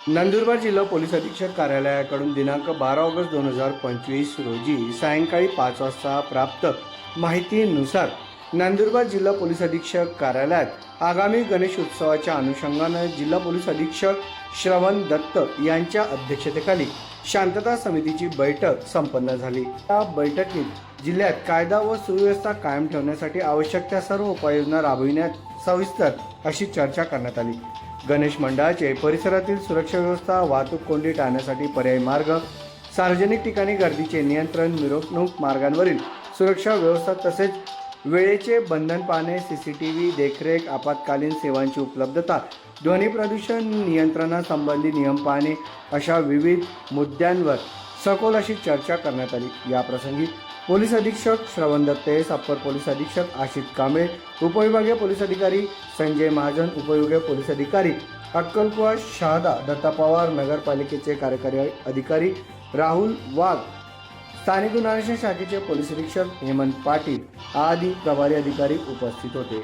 नंदुरबार जिल्हा पोलीस अधीक्षक कार्यालयाकडून दिनांक बारा ऑगस्ट दोन हजार पंचवीस रोजी सायंकाळी पाच वाजता प्राप्त माहितीनुसार नंदुरबार जिल्हा पोलीस अधीक्षक कार्यालयात आगामी गणेश उत्सवाच्या अनुषंगानं जिल्हा पोलीस अधीक्षक श्रवण दत्त यांच्या अध्यक्षतेखाली शांतता समितीची बैठक संपन्न झाली. या बैठकीत जिल्ह्यात कायदा व सुव्यवस्था कायम ठेवण्यासाठी आवश्यक त्या सर्व उपाययोजना राबविण्यात सविस्तर अशी चर्चा करण्यात आली. गणेश मंडळाचे परिसरातील सुरक्षा व्यवस्था वाहतूक कोंडी टाळण्यासाठी पर्यायी मार्ग सार्वजनिक ठिकाणी गर्दीचे नियंत्रण मिरवणूक मार्गांवरील सुरक्षा व्यवस्था तसेच वेळेचे बंधन पाहणे सी सी टी व्ही देखरेख आपत्कालीन सेवांची उपलब्धता ध्वनी प्रदूषण नियंत्रणासंबंधी नियम पाहणे अशा विविध मुद्द्यांवर सखोल अशी चर्चा करण्यात आली. याप्रसंगी पोलीस अधीक्षक श्रवण दत्ते अप्पर पोलीस अधीक्षक आशित कांबळे उपविभागीय पोलीस अधिकारी संजय महाजन उपविभागीय पोलीस अधिकारी अक्कलकुवा शहादा दत्ता पवार नगरपालिकेचे कार्यकारी अधिकारी राहुल वाघ स्थानिक गुन्हा शाखेचे पोलीस निरीक्षक हेमंत पाटील आदी प्रभारी अधिकारी उपस्थित होते.